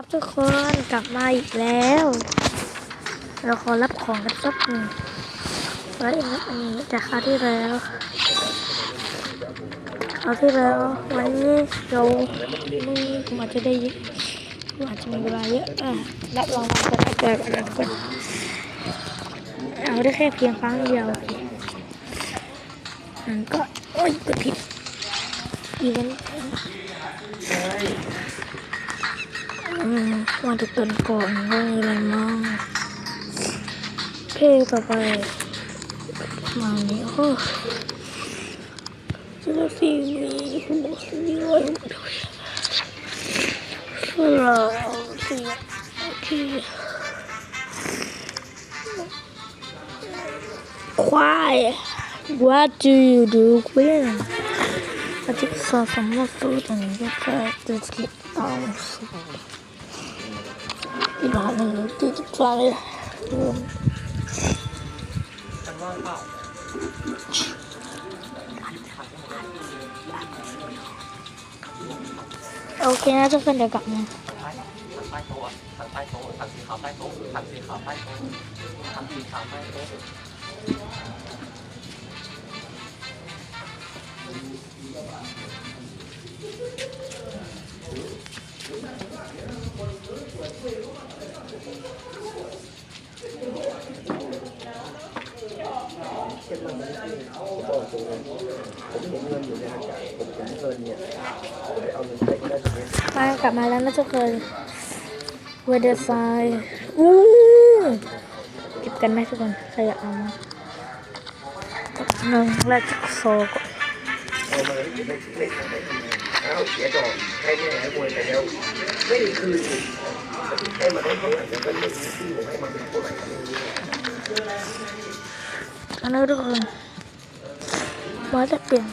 ครับทุกคนกลับมาอีกแล้ว เราขอรับของกันสักหนึ่งไว้อันนี้จากคราวที่แล้วคราวที่แล้ววันนี้เราไม่ผมอาจจะได้ผมอาจจะมีเวลาเยอะอะรับรางวัลกันแล้วแต่กันก่อนเอาได้แค่เพียงครั้งเดียวมันก็โอ้ยกดผิดอีเวนต์ อืมมาดูกันก่อนว่ามีอะไรบ้างเพลงต่อไปประมาณนี้โอ้จะได้ฟีมีคุณบอกมีไว้หมดเลยเราสิโอเคควาย What do you do Queen อาทิตย์สองสามวันตู้ตอนนี้ก็แค่จะคิดเอาสิ อีกร้านหนึ่งที่จะฟังเลยรวมโอเคนะทุกคนเดี๋ยวกลับมาใต้โต๊ะทางใต้โต๊ะทางสีขาวใต้โต๊ะทางสีขาวใต้โต๊ะทางสีขาวใต้โต๊ะ ช่นว่ผมผมเห็นเงินอยู่ในอากาผมเห็นเงินเนี่ยผมไปเอาเงินไปได้ไหมมากลับมาแล้วนะทุกคนเวเดอร์ไฟอู้เก็บกันไหมทุกคนใครอยากเอามาหนึ่งแรกโซก่เอาเสียดอกใครไม่หวยแต่เดีวไม่คืนให้มาได้เท่าไหร่ล้วก็ไม่มีที่ผมให้มาเป็นเท่าไหร่ นนี้ทุกคนมาจะเปลี่ยน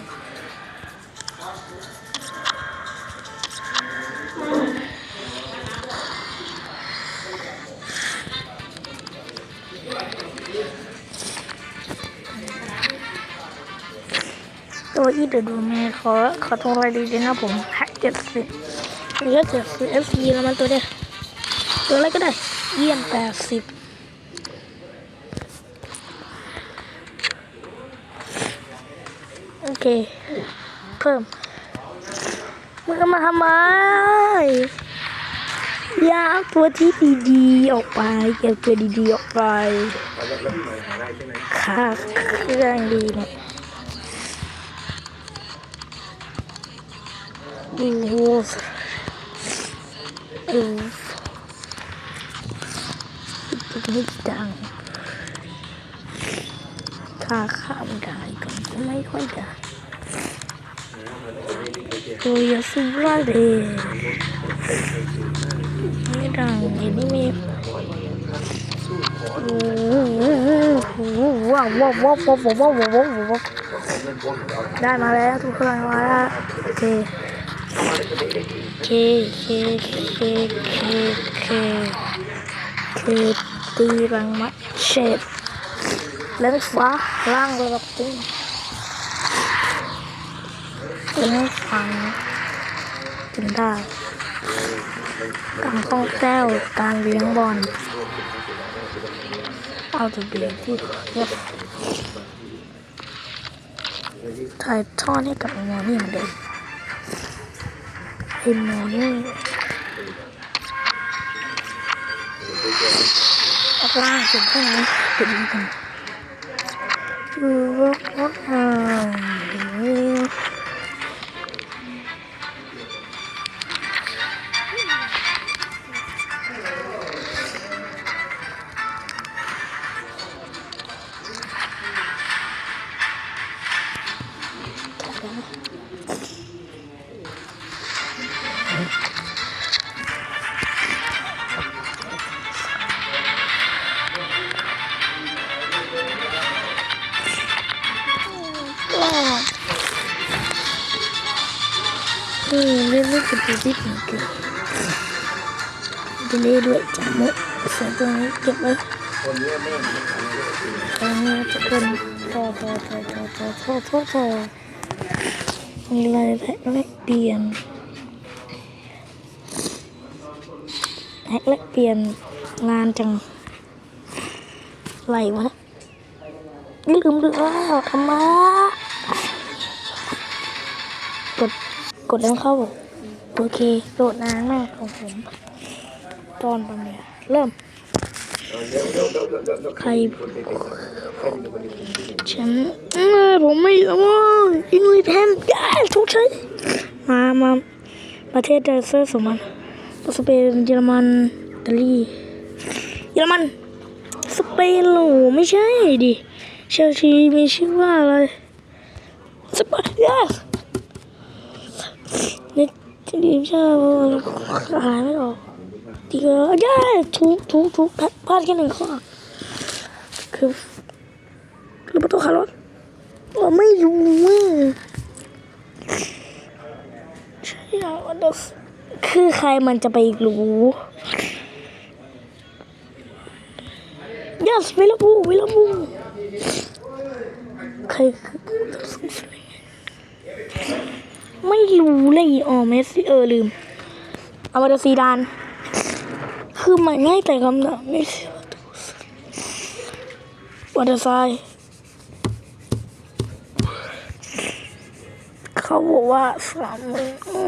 ตัวอีเดอร์ดูเมขอขอโทษอะไรดีๆนะผมแพ็กเจ็ดสิบนี่ก็เจ็ดสิบเอฟซีแล้วมันตัวเดียวตัวอะไรก็ได้เยี่ยมแปดสิบ โอ เค เพิ่มมึงก็มาทำไมยาตัวที่ดีๆออกไปเก็บตัวดีๆออกไปค่ะเครื่องดีเนี่ยดูดูไม่ดังค่าข้ามได้ก็ไม่ค่อยได้ Koyası var. Miran yeni mi? ได้มาแล้วทุกคนมาแล้วโอเคเคเคเคเคเคเคตีบังมัดเช็ดเล่นฟ้าล่างระดับตึ้ง เล่นฟังถึงได้การคล่องแคล่วการเลี้ยงบอลเอาแต่เบียร์ที่เนี่ยถ่ายทอดให้กับมอนี่เหมือนเดิมไอ้มอนี่ล่างถึงข้างนี้เดี๋ยวดูกันดูว่าว่าอ่า มเล่นไม่เป็นตัวที่ถึงเกินจะเล่นด้วยจังหมดเสียงตรงนี้เก็บไว้คนเนี้ยแม่งตรงนี้จะเป็นพอพอพอพอพอพอพอพอมีรายละเอียดเปลี่ยนกและเปลี่ยนงานจังไหลวะนี่ยนี่ลืมแล้วทำไมกดกดแล้วเข้า โอเคโหลดนานมากของผมตอนประเนี้ยเริ่ม ใครฉันผมไม่รู้อิงลิชแฮมได้ทุกใช้มามาประเทศเดเซอร์สมันสเปนเยอรมันอิตาลีเยอรมัน สเปนโหไม่ใช่ดิเชลซีมีชื่อว่าอะไรสเปน yes ทีมชาติอ่าไม่ออกดีก็ได้ถูกถูกถูกพลาดแค่หนึ่งข้อคือคือประตูคาร์ลอสเราไม่รู้ว่าใช่เหรอเดอะคือใครมันจะไปรู้ yes เวลบูเวลบูใครคือ ไม่รู้เลยอ๋อเมสซี่เออลืม เอามาดูซีดาน คือมันง่ายแต่คำถามไม่ใช่วัตไซค์เขาบอกว่าสามหมื่นโอ้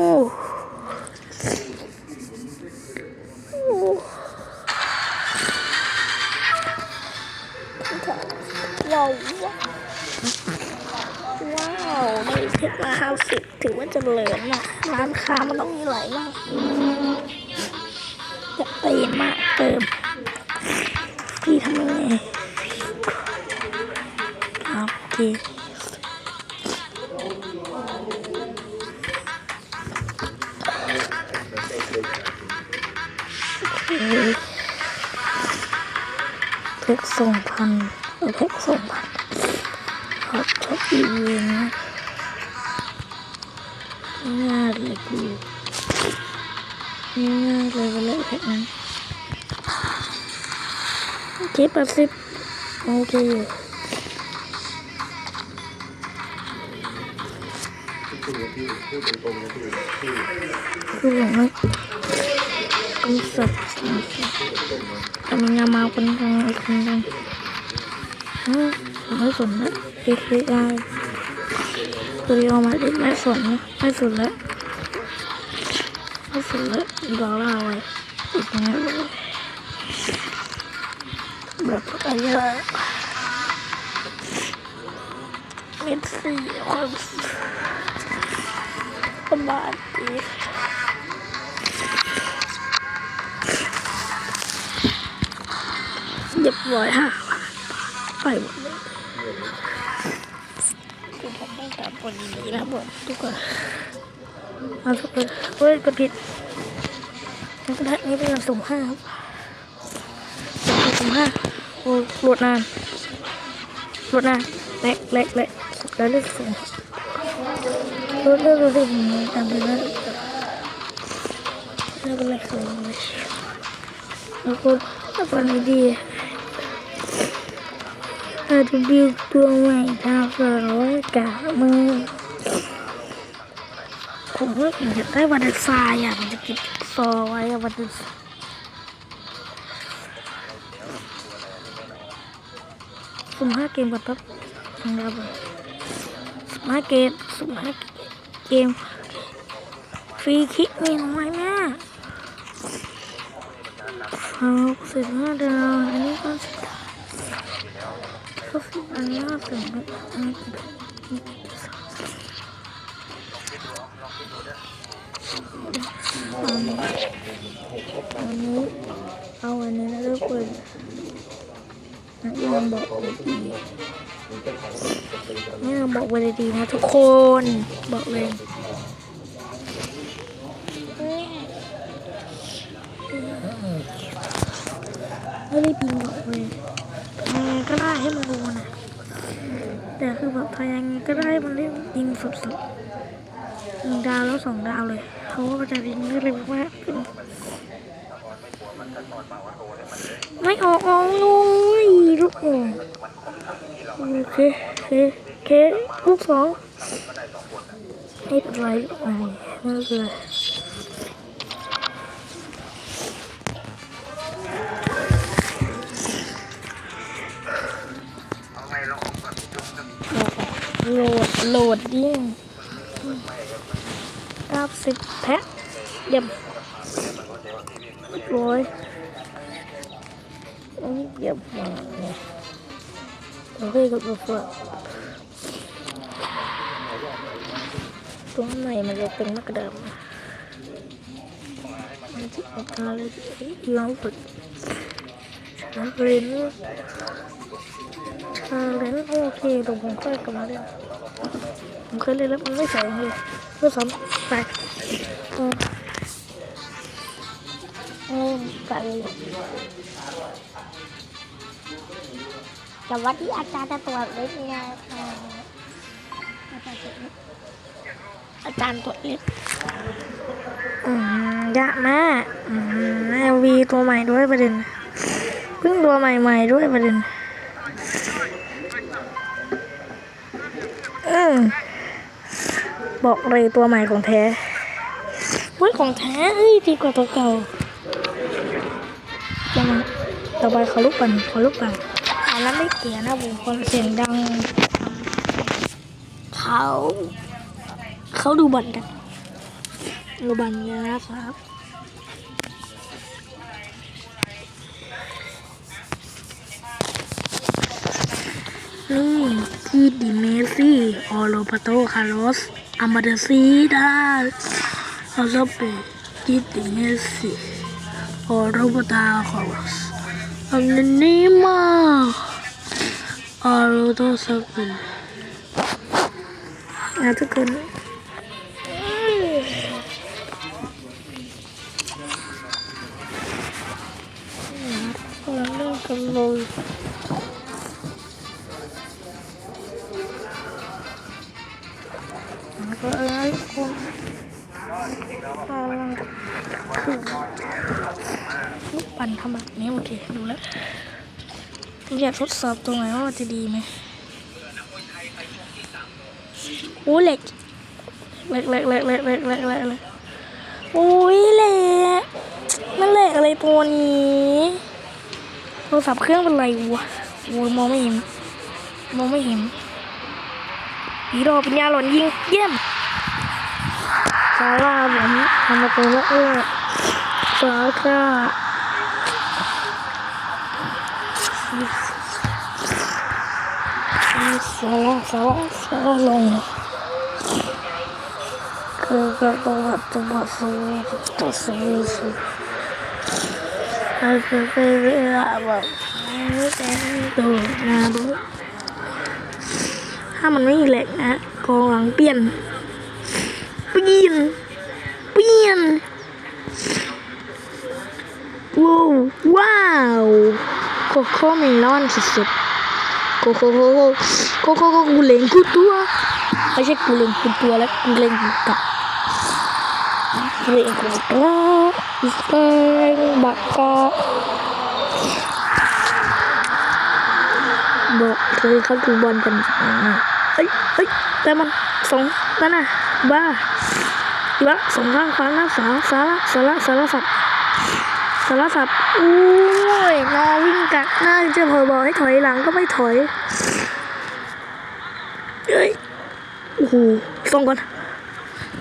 มาห้าสิบถือว่าเจริญนะร้านค้ามันต้องมีหลายมากจะเต็มมากเติมพี่ทำยังไงโอเค นี่ง่ายเลยวันเลยเพชรนั้นโอเคแปดสิบโอเคอยู่ดูนะพี่พี่คือผมไม่กำสับแต่มันยามาคนกลางไอ้คนกลางเออผมไม่สนละเอเคไอตัวเดียวมาเด็กไม่สนนะไม่สนแล้วะไม่สนละดอลลาร์ไว้อีกอย่างนี้เลยแบบอะไรเม็ดสีความประมาณนี้เรียบร้อยค่ะไปหมดเลยคือผมต้องการคนดีนะครับผมทุกคน เอาทุกคนเฮ้ยกดผิดนี่ก็ได้นี่เป็นการสุ่มห้าครับสุ่มห้าโอ้หลดนานหลดนานเละเละเละแล้วเลือกสุ่มรถเลือกรถที่ผมตามไปแล้วแล้วก็เลยส่งเลยแล้วก็แล้วก็นี่ดีอาจจะบิวตัวใหม่ทางสร้อยกะมือ ผมว่าผมจะได้วันเดซายอะผมจะเกินซอไว้วันเดซสุ่มห้าเกมก่อนครับนะครับผมสุ่มห้าเกมสุ่มห้าเกม ฟรีคิกมีน้อยแม่เอาสิบห้าดาวอันนี้ก็สิบดาวก็สิบอันนี้ก็สิบอันนี้ อันนี้เอาอันนี้แล้วก็เปิดนักเรียนบอกดีนี่เราบอกไว้เลยดีนะทุกคนบอกเลยไม่ได้บินบอกเลยยังไงก็ได้ให้มันรู้นะแต่คือแบบทำยังไงก็ได้มันเล่นยิงสุดๆหนึ่งดาวแล้วสองดาวเลย เขาจะลิงไเร็วมากไม่ออกออกเลยลูกโอเคโอเคโอเคลูกสองให้ป็นไรลูกไหนนั่นเลยโหลดโหลดยิ่ง ก้าสิบแพ็คเยี่ยมร้อยเยี่ยมมากเลยโอเคกับตัวเฟื่อตัวใหม่มันจะเป็นมากระดิมมันจะออกมาเลยที่เราฝึกฉันเรียนอ่าเรียนโอเคตรงผมค่อยกลับมาเล่นผมเคยเล่นแล้วมันไม่ใส่เลยเพื่อซ้ำ ไปอืมอืมไปแต่ว่าที่อาจารย์จะตรวจเล็กไงค่ะอาจารย์ตรวจอาจารย์ตัวเล็กอืมยะมากอืมเอลวีตัวใหม่ด้วยประเด็นเพิ่งตัวใหม่ๆด้วยประเด็น บอกเลยตัวใหม่ของแท้เว้ยของแท้เอ้ยดีกว่าตัวเก่ายังไงต่อไปขอลูกปั่นขอลูกปั่นอันนั้นไม่เกี่ยวนะผมคนเสียงดัง เขาเขาดูบอลกันดูบอลเยอะนะครับนี่ที่ดิเมซี่ ออโรปาโต คาร์ลอสอามาเดซีดาอาซาเปที่ดิเมซี่ออโรปาโตคาร์ลอส amadafida azobe kitinesi orobota koros anonima arodo sabin ada kan Kalau ลูกปั่นทำแบบนี้โอเคดูแล้วอยากทดสอบตรงไหนว่ามันจะดีไหมโอ้เหล็กเหล็กเหล็กเหล็กเหล็กเหล็กเหล็กเหล็กเหล็กโอ้ยเหล็กมันเหล็กอะไรตัวนี้โทรศัพท์เครื่องเป็นไรวะโอ้ยมองไม่เห็นมองไม่เห็นผีรอปัญญาหล่นยิงเยี่ยมซาราผมทำประตูแล้วเออซารา ซาร่าซาร่าซาร่าลงคือก็ต้องแบบตัวสูงตัวสูงสูงแล้วก็เป็นเวลาแบบไม่แต่งตัวนะดูถ้ามันไม่มีเหล็กนะกองหลังเปลี่ยน เปลี่ยน เปลี่ยน ว้าวว้าว โคโค่เมลอนสุดๆโคโค่โคโค่โคโค่โคกูเล็งกูตัวไม่ใช่กูเล็งกูตัวแล้วกูเล็งกูกะกูเล็งกูตัวอีสเปงบักกะบอกเลยเขาดูบอลกันอะเฮ้ยเฮ้ยแต่มันสองนั่นน่ะบ้าอีบ้าสองข้างขวาหน้าสาสาระสาระสาระสัตว์ สารสับอุ้ยนอวิ่งกัดหน้าจะพอบอกให้ถอยหลังก็ไม่ถอยเฮ้ยโอ้โหส่งก่อน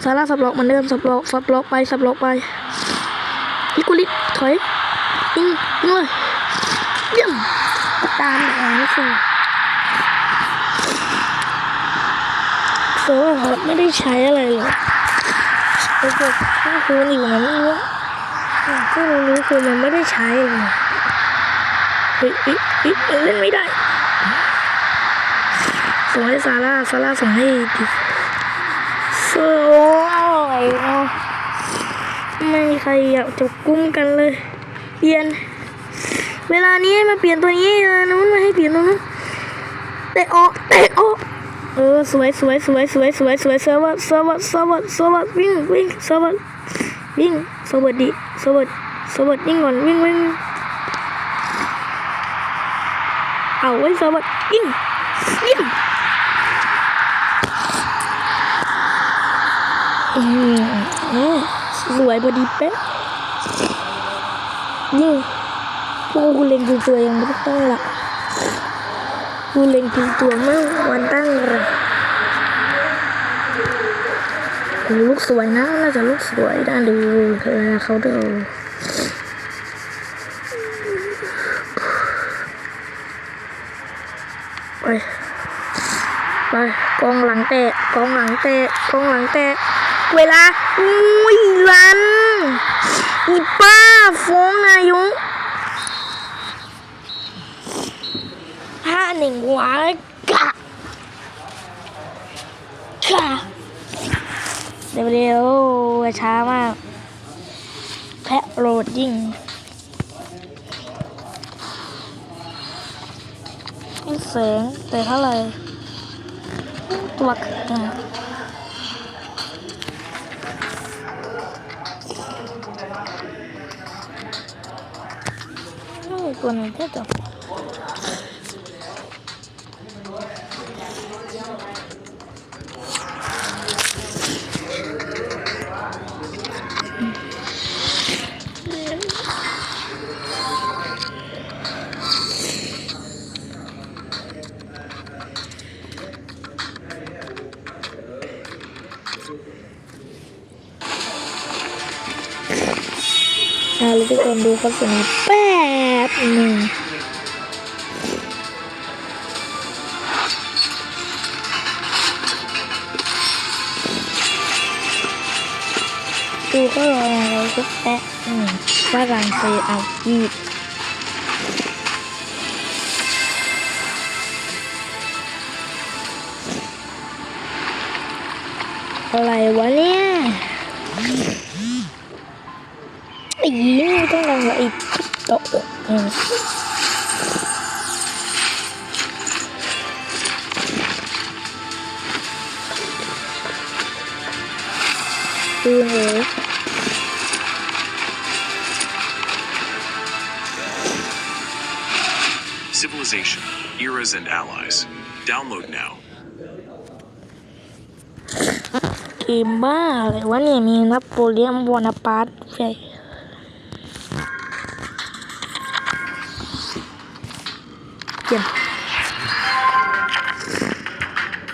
สาระสับล็อกเหมือนเดิมสับล็อกสับล็อกไปสับล็อกไปลิกุลิถอยยิงยิงเลยเยี่ยมตามแอนนี่คือโซ่ไม่ได้ใช้อะไรเลยไอ้พวกข้างคืนอยู่นั้นไม่ รู้ที่เรารู้คือมันไม่ได้ใช้เลยเฮ้ยเฮ้ยเฮ้ยยังเล่นไม่ได้ ส่งให้ซาร่าซาร่าส่งให้ดิสวยเนาะไม่ใครอยากจะกุ้มกันเลย เปลี่ยน เวลานี้มาเปลี่ยนตัวนี้เลยนะมันม่ให้เปลี่ยนตรงนั้นเตะออกเตะออกเออสวยสวยสวยสวยสวยสวยสวัสสวัสสวัสสวัสวิ่งวิ่งสวัสวิ่งสวัสดีสวัสดี สวัสดีก่อนวิ่งวิ่งเอาไว้สวัสดียิงยิงอืมอืมสวยพอดีเป๊ะนี่พวกกูเล็งดูตัวยังไม่ได้ตั้งลักกูเล็งดูตัวมากวันตั้งเลยโหลูกสวยนะ น่าจะลูกสวยน่าดูเออเขาดู ไปไปกองหลังเตะกองหลังเตะกองหลังเตะเวลาอุ้ยลันอีป้าฟ้องนายกห้าหนึ่งหวากะกะเร็วเร็วๆช้ามากแพะโหลดยิ่งไม่ แสงแต่เท่าไหร่ตัวกันไม่มีตัวนี้ก็จะ เอาเลยทุกคนดูเขาสนิทแป๊บหนึ่งดูก็รออะไรสักแป๊บหนึ่งฝรั่งเศสเอาอีกอะไรวะเนี่ย ดูเลย Civilization, Eras and Allies. Download now. เกมบ้าเลยวะเนี่ยมีนโปเลียนบอนาปาร์ตใช่เยี่ยม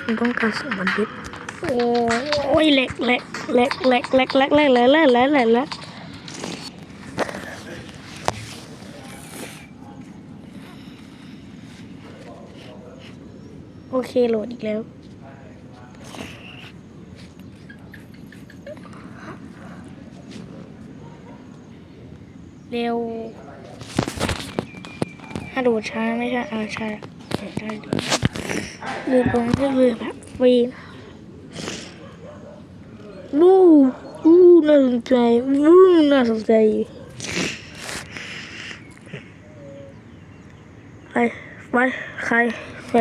มันต้องการสมบัติโอ้ยเล็กเล็ก เล็กเล็กเล็กเล็กเล็กเล็กเล็กเล็กเล็กโอเคโหลดอีกแล้วเร็วถ้าดูช้าไม่ใช่เออใช่เออใช่ดูตรงที่เลยแบบฟรีน วู้วู้น่าสนใจวู้น่าสนใจไปไปใครใคร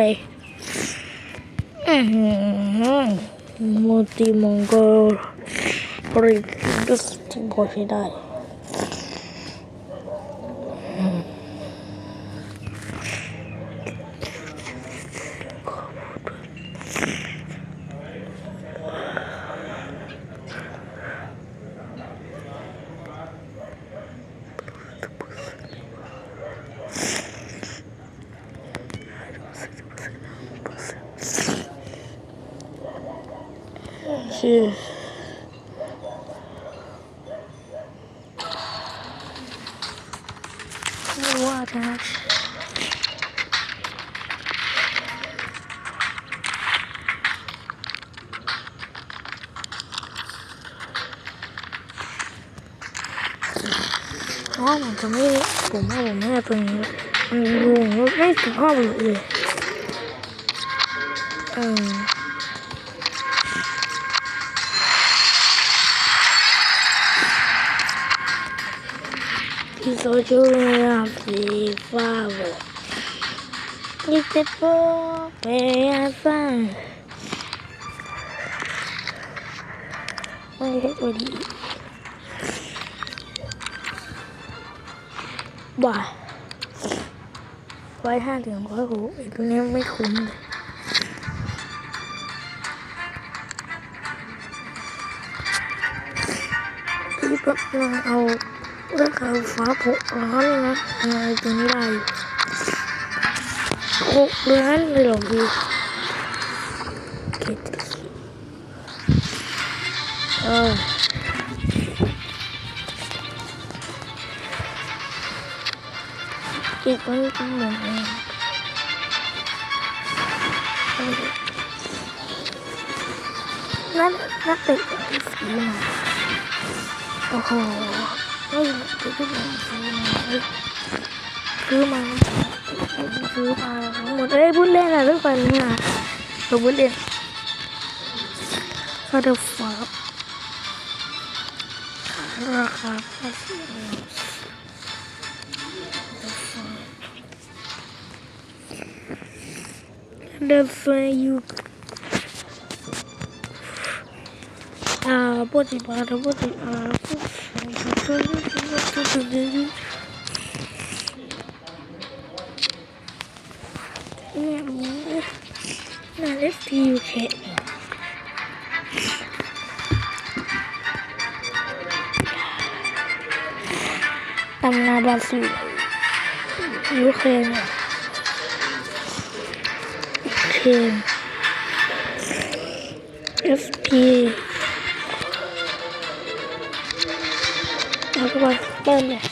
อือหือมูติมองโกบริดุสที่พอใช้ได้ araç. Aa, tamam. Bomba bomba yapamıyorum. Yok, neyse abi. Hmm. Biz acıyorum. the book where I found ไม่ใช่ตัวดีบ่าไว้ห้าถึงร้อยหกตัวนี้ไม่คุ้มที่แบบเอาเรื่องราวฟ้าผุร้อนนะอะไรตัวนี้ได้ หกล้านเลยเหรอพี่โอเคเออเก็บไว้ทั้งหมดเลยเอาดินักนักเตะที่สีมาโอ้โหไม่เตะที่สีมาเฮ้ยซื้อมา ซื้อมาทั้งหมดเอ้ยพูดเล่นอะเรื่องแบบนี้อะเราพูดเล่นก็เดี๋ยวฝากราคาแค่สิบ The for you อ่าปกติปกติปกติอ่าเนี่ย น่าเล็กทีอยู่แค่ตำ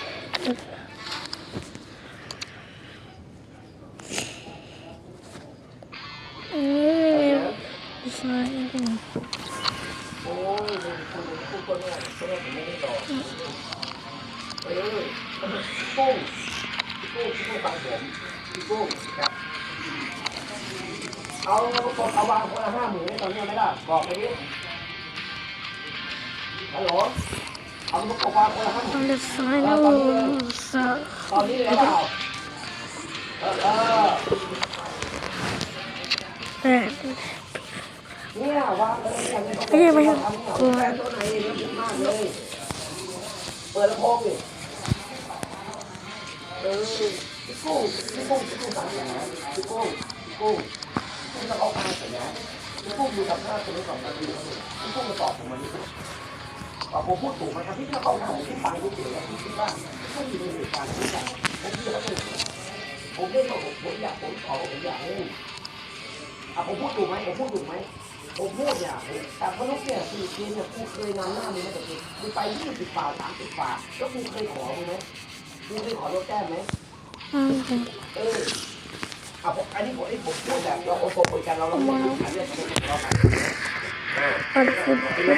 ตอนนี้เลยเปล่าเออเนี่ยวางเลยอย่างนี้ไม่ใช่ไม่ใช่แฟนตัวไหนมากเลย เปิดลำโพงดิเออพี่กุ้งพี่กุ้งพี่กุ้งสั่งอย่างนะพี่กุ้งพี่กุ้งพี่จะเอากาสร็จแล้วพี่กุ้งอยู่กับหน้าคนนี้สองนาทีพี่กุ้งมาตอบผมวันนี่ ผมพูดถูกไหมครับพี่เอาหน้าผมที่ฟังดูเฉยๆพี่คิดว่าไม่อยู่ในเหตุการณ์นี้แหละผมคิดว่าผมเล่นผมผมอยากผมขอผมอยากเล่นอะผมพูดถูกไหมผมพูดถูกไหมผมพูดเนี่ยแต่พนุกเนี่ยคือเกมเนี่ยกูเคยนำหน้ามึงมาแต่กมมึงไปยี่สิบบาทสามสิบบาทแล้วกูเคยขอมึงไหมกูเคยขอลดแต้มไหมอืมเอออะผมอันนี้ผมไอ้ผมพูดแบบเราโอโซคุยกันเราเราไม่ได้ขายเรื่องของเรา กันอันฟุตเห็นไห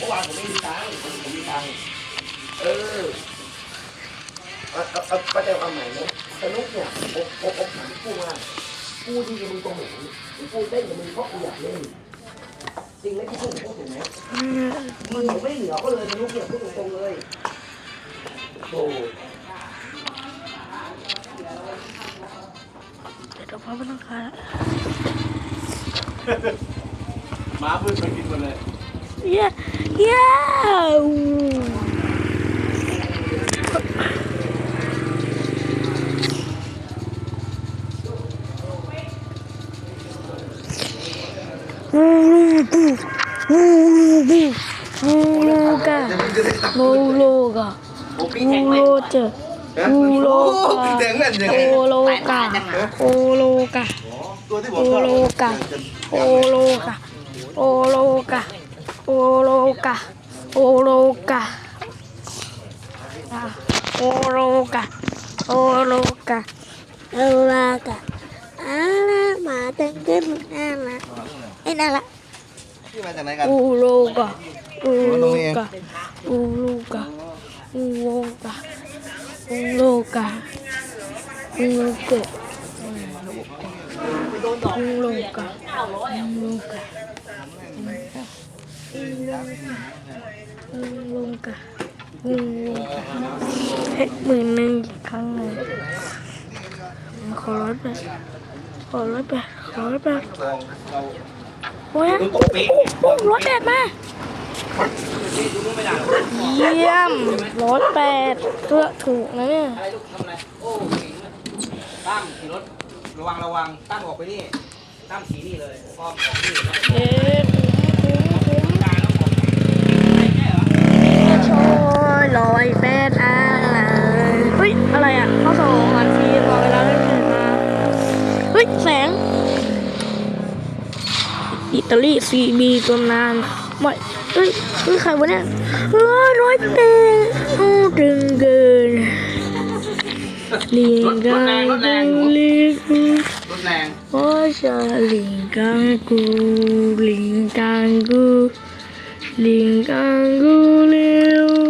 มแล้วตอนเราพูดเราเนี่ยรีเซ็ตเราเราเราเราเราเราจริงไหมอะผมพูดถูกไหมไอ้โต๊ะในเนี่ยถามว่ามึงมึงมึงมึงแพ้กูมึงแพ้กูสักผมโอเคอืมโอ้โห in other side อืมผมถูกไม่รู้เนี่ยเมื่อวานผมไม่มีตังค์ผมมีตังค์เออเอาเอาเอาประเดี๋ยวเอาใหม่นะสนุกเนี่ยผมผมผมถามกูว่ากูดีกับมึงตรงไหนกูเล่นกับมึงเพราะกูอยากเล่นจริงไหมที่พูดผมพูดถูกไหมอืมมึงไม่เหลือก็เลยสนุกเนี่ยพูดตรงๆเลยโอ้เดี๋ยวเราพาไปนั่งคา ม้ามืดไปกินหมดเลย เย้เย้วูลูวูลูวูลูกาวูลูกาผมปีวูแข่งไหมโลเจอวูโลกาโอโลกาโอโลกาตัวที่ผโอมโลกาโอโลกาโอโลกา โอโลกาโอโลกาอะโอโลกาโอโลกาโอโลกาอ่าละหมาแต่งขึ้นน่ารักไอ้น่ารักที่มาจากไหนกันโอโลกาโออูลูกาอูลูกาอูโลกาอูโลกาอูโลกาอูโลกาอูโลกา อูโลกาอูโลกาเพชรหมื่นหนึ่งอีกครั้งหนึ่งขอร้อยแปดขอร้อยแปดขอร้อยแปดโอ้ยโอ้ร้อยแปดมาเยี่ยมร้อยแปดเลือกถูกนะเนี่ยอะไรลูกทำอะไรโอ้ตั้งขี่รถระวังระวังตั้งออกไปนี่ตั้งสีนี่เลยพร้อมออกนี่แล้ว เอ๊ะคุ้มคุ้มคุ้ม การแล้วออกไม่ใช่เหรอ โช ร้อยเป็นอะไรเฮ้ย อะไรอะข้อสองอันฟีรอเวลาเล่นมาเฮ้ย แสง อิตาลีซีบีตัวนานไม่เฮ้ยเฮ้ยใครวะเนี่ยร้อยเป็นดึงเกินลิงกังกูลิงกูโอ้ชาลิงกังกูลิงกังกูลิงกังกูเร็ว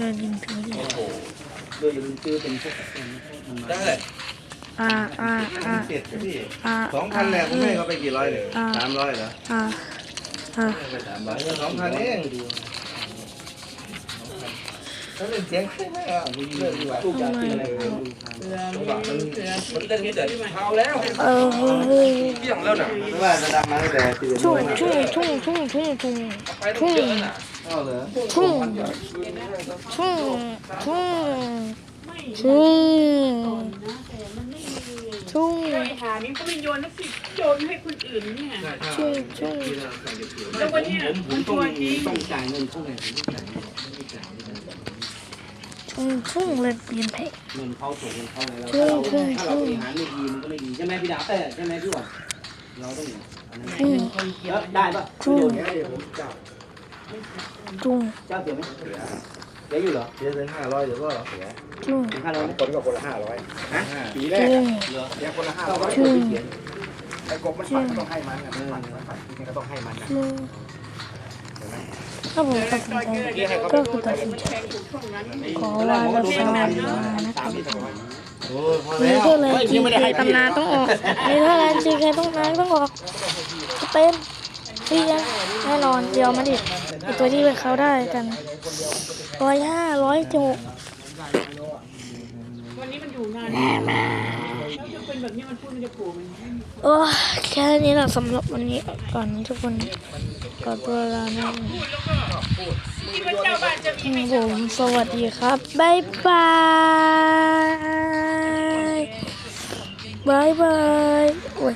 อการยิงถึงเดี๋ยวอย่าลืมซื้อเป็นพวกได้เลยอ่าอ่าอ่าเจ็ดพี่อ่าสองพันแหละคุณแม่เขาไปกี่ร้อยเลยอ่าสามร้อยเหรออ่าอ่าไปสามร้อยสองพันเองถ้าเล่นเสียงใช่ไหมอะดูเลิกดีกว่าลูกอยากกินอะไรมันเล่นนี้แต่เช้าแล้วเออเที่ยงแล้วน่ะไม่ว่าจะดังมาตั้งแต่ตื่นทุ่งทุ่งทุ่งทุ่งทุ่งทุ่งไปต้องเยอะน่ะ ทุ่งทุ่งทุ่งทุ่งทุ่งหานี่ก็ไม่โยนนะสิโยนให้คนอื่นเนี่ยทุ่งทุ่งแล้ววันนี้ผมผมต้องต้องจ่ายเงินเขาไงผมต้องจ่ายทุ่งทุ่งเลยเปลี่ยนเพลงเงินเข้าส่งเงินเข้าไงแล้วถ้าเราถ้าเราบริหารไม่ดีมันก็ไม่ดีใช่ไหมพี่ดาแต่ใช่ไหมพี่หวานเราต้องอันนั้นได้ปะทุ่งเดี๋ยวผม จับทุ่งเจ้าเสียไหมเสียอยู่เหรอเดี๋ยวเป็นห้าร้อยเดี๋ยวก็เสียทุ่งถึงห้าร้อยไหมคนก็คนละห้าร้อยนะปีแรกทุ่งเสียคนละห้าร้อยทุ่งไอ้กบมันฝันก็ต้องให้มันนะมันฝันฝันจริงๆก็ต้องให้มันนะทุ่งถ้าผมตัดสินใจก็คือตัดสินใจแทงถูกช่องนั้นขอวานเราสมัครมานะคสารัมบที่สองร้อยโอ้ยพอมีแล้วเท่าไหร่จีเคตำนานต้องออกมีเท่าไหร่จีเคต้องนานต้องออกสเปน พี่แน่นอนเดียวมาดิไอตัวที่เป็นเขาได้กันร้อยห้าร้อยจกวันนี้มันอยู่นานแล้วจะเป็นแบบนี้มันพูดมันจะโผล่มันโอ้แค่นี้แหละสำหรับวันนี้ก่อนทุกคนขอตัวลานะที่พระเจ้าผมสวัสดีครับบ๊ายบายบ๊ายบายโอ้ย